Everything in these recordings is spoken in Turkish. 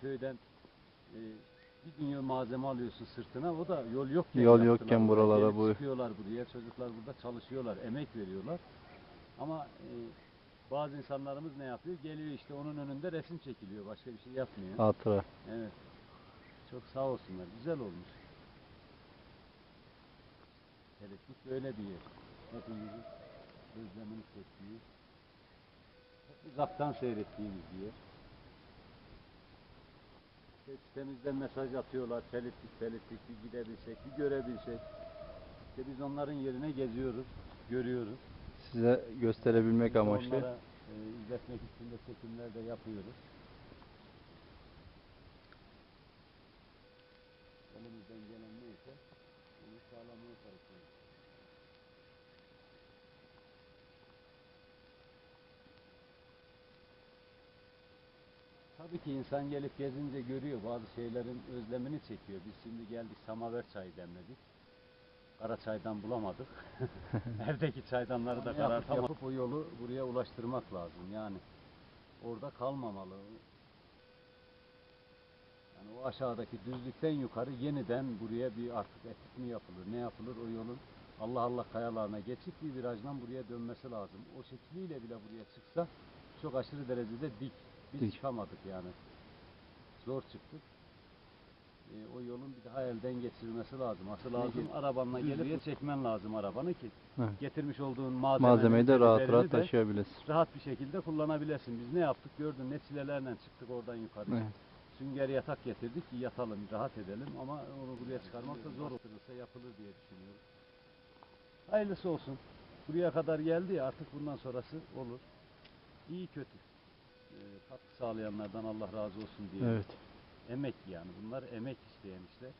Köyden e, bir dünya malzeme alıyorsun sırtına. O da yol yokken Yol yokken buralara bu- Çıkıyorlar buraya. Çocuklar burada çalışıyorlar. Emek veriyorlar. Ama e, bazı insanlarımız ne yapıyor? Geliyor işte onun önünde resim çekiliyor. Başka bir şey yapmıyor. Hatıra. Evet. Çok sağ olsunlar. Güzel olmuş. Teleklik böyle bir yer. Hepimizin gözlemini çektiği, hep uzaktan seyrettiğimiz bir yer. İşte sitemizden mesaj atıyorlar. Telitlik, telitlik, bir gidebilsek, bir görebilsek. İşte biz onların yerine geziyoruz, görüyoruz. Size gösterebilmek Biz amaçlı. Onlara e, izletmek için de çekimler de yapıyoruz. Elimizden gelen neyse onu sağlamaya çalışıyoruz. Tabii ki insan gelip gezince görüyor bazı şeylerin özlemini çekiyor. Biz şimdi geldik samaver çayı demledik. Kara çaydan bulamadık. Evdeki çaydanları da karartamadık. Yapıp o yolu buraya ulaştırmak lazım. Yani orada kalmamalı. Yani o aşağıdaki düzlükten yukarı yeniden buraya bir artık etik mi yapılır, ne yapılır o yolun Allah Allah kayalarına geçip bir virajdan buraya dönmesi lazım. O şekliyle bile buraya çıksa çok aşırı derecede dik. Biz çıkamadık yani. Zor çıktık. E, o yolun bir daha elden geçirilmesi lazım. Asıl lazım arabanla gelip çekmen lazım arabanı ki Evet. getirmiş olduğun malzemenin Malzemeyi de rahat rahat de taşıyabilirsin. rahat bir şekilde kullanabilirsin. Biz ne yaptık gördün ne çilelerle çıktık oradan yukarı. Evet. Sünger yatak getirdik ki yatalım, rahat edelim ama onu buraya çıkarmak da zor olursa yapılır diye düşünüyorum. Hayırlısı olsun. Buraya kadar geldi ya artık bundan sonrası olur. İyi kötü. Ee, katkı sağlayanlardan Allah razı olsun diye. Evet. Emek yani bunlar emek isteyen işler.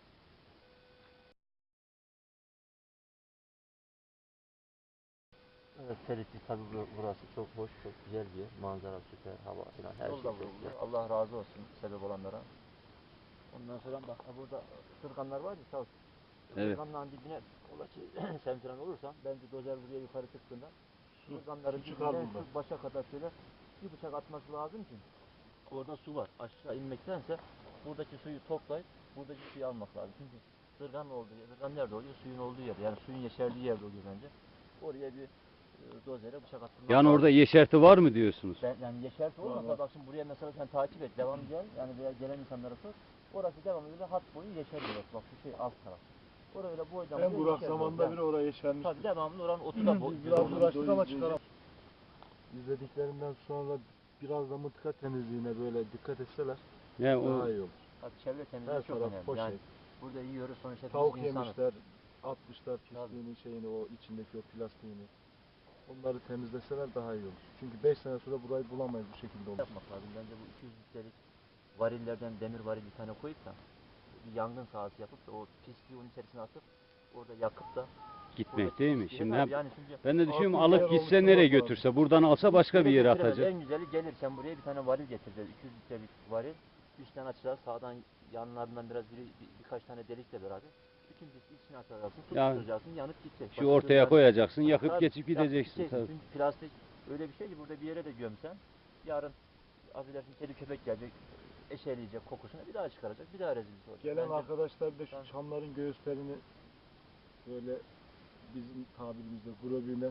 Evet, Ferit'i tabii bu- burası çok hoş, çok güzel bir yer. Manzara süper, hava falan her şey çok güzel. Allah razı olsun sebep olanlara. Ondan sonra bak ha burada sırganlar var ya sağ Evet. Sırganların dibine ola ki sen falan olursan bence dozer buraya yukarı çıktığında sırganların buradan. şu başa kadar şöyle bir bıçak atması lazım ki orada su var. Aşağı inmektense buradaki suyu toplayıp buradaki suyu almak lazım. Çünkü sırgan olduğu yer, sırgan nerede oluyor? Suyun olduğu yerde. Yani suyun yeşerdiği yerde oluyor bence. Oraya bir e, dozere bıçak attırmak Yani lazım. orada yeşerti var mı diyorsunuz? Ben, yani yeşerti olmasa var. bak şimdi buraya mesela sen takip et, devam gel. Yani veya gelen insanlara sor. Orası devamlı böyle hat boyu yeşer burası. Bak şu şey alt taraf. Orada öyle boydan En boya burak yeşer zamanda yani. biri oraya yeşermiş. Tabii devamlı oranın otu da. Biz biraz uğraştık ama çıkaram. İzlediklerimden sonra biraz da mıntıka temizliğine böyle dikkat etseler Yani daha iyi olur. Tabii çevre temizliği Her çok taraf önemli. poşet. Yani burada yiyoruz sonuçta biz Tavuk insanız. yemişler, atmışlar pisliğini, şeyini, o içindeki o plastiğini. Onları temizleseler daha iyi olur. Çünkü 5 sene sonra burayı bulamayız bu şekilde olur. Yapmak lazım. Bence bu 200 litrelik varillerden demir varil bir tane koyup da bir yangın sahası yapıp da o pisliği onun içerisine atıp orada yakıp da Gitmek değil mi? Şimdi hep yani çünkü ben de düşünüyorum Altın alıp değer gitse nereye lazım. götürse buradan alsa başka bir yere atacak. En güzeli gelirken buraya bir tane varil getireceğiz. 200 litrelik varil. Üstten açacağız. Sağdan yanlarından biraz biri, bir- birkaç tane delikle beraber. Bütün pisliği içine atacaksın. Ya, Tutturacaksın. Yanıp gidecek. Şu Başka ortaya koyacaksın, yakıp Tabii, geçip gideceksin. gideceksin. Tabii. Çünkü plastik öyle bir şey ki burada bir yere de gömsen yarın affedersin kedi köpek gelecek eşeleyecek kokusunu bir daha çıkaracak. Bir daha rezillik olacak. Gelen Bence- arkadaşlar da şu Ben- çamların göğüslerini böyle bizim tabirimizde grobüyle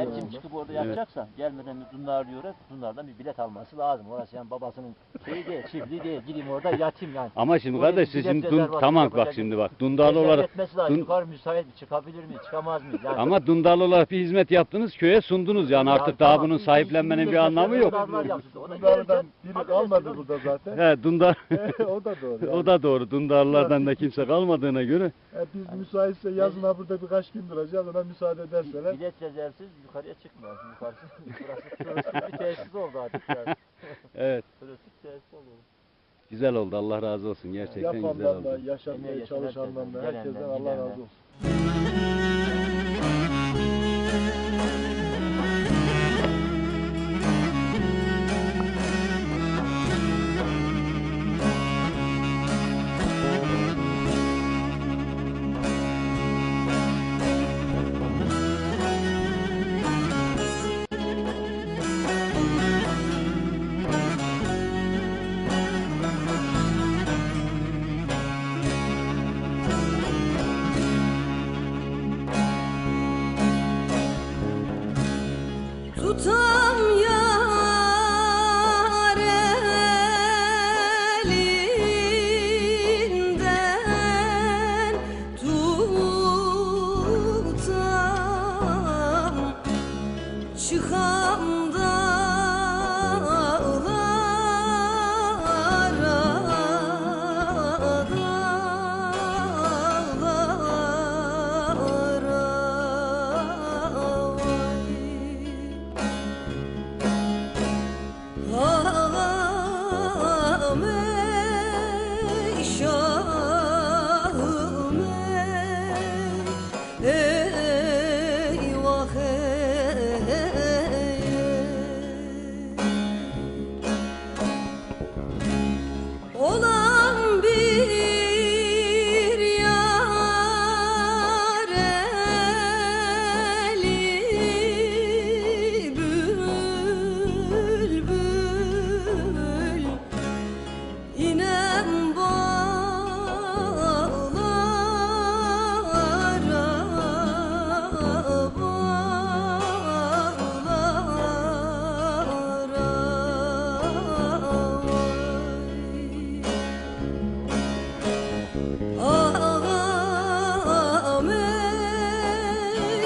Her kim çıkıp orada Evet. yapacaksa gelmeden bir Dundar diyor. Dundar'dan bir bilet alması lazım. Orası yani babasının şeyi değil, çiftliği değil. Gideyim orada yatayım yani. Ama şimdi Oraya kardeş siz bilet şimdi dun, rezervasyonu tamam bak şimdi bak Dundarlı Rezerv olarak etmesi lazım. Dun- Yukarı müsait mi? Çıkabilir miyiz? Çıkamaz mıyız? Yani ama Dundarlı olarak bir hizmet yaptınız köye sundunuz yani Ya artık daha tamam, bunun sahiplenmenin bir anlamı yok. Dundarlar yapsın. Ona Bunlardan gelirken biri kalmadı burada zaten. He Dundar o da doğru. o da doğru Dundarlılardan da kimse kalmadığına göre E, biz müsaitse yazın ha burada birkaç gün duracağız ona müsaade ederseler. Bilet rezervsiz yukarıya çıkmıyor. Yukarısı burası turistik bir tesis oldu artık yani. evet Turistik tesis oluyor. güzel oldu Allah razı olsun gerçekten güzel Yapandan da, oldu. yaşamaya Emeği geçen çalışandan da herkesten, Allah razı olsun. 存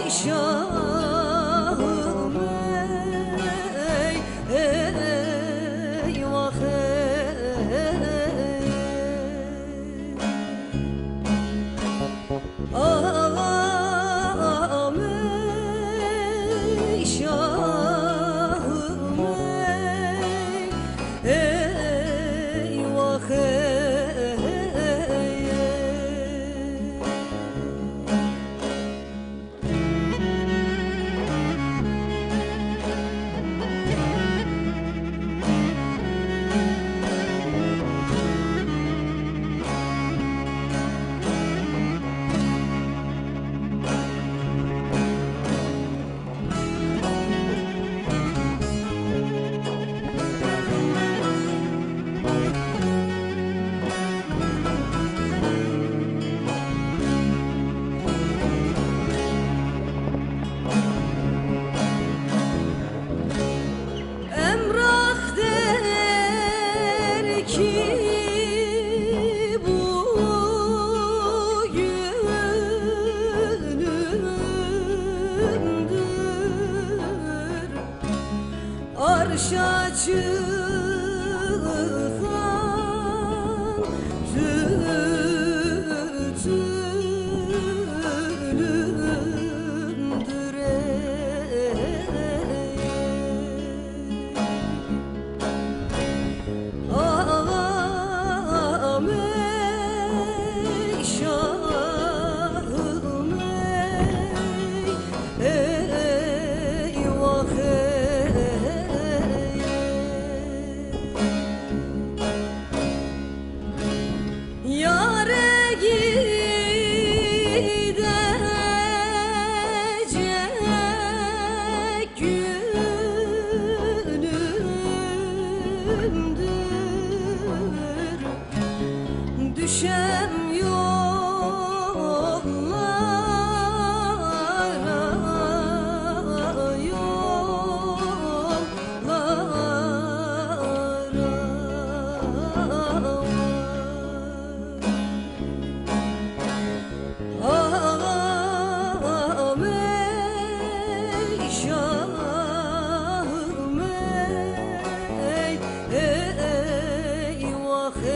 Sure. shot you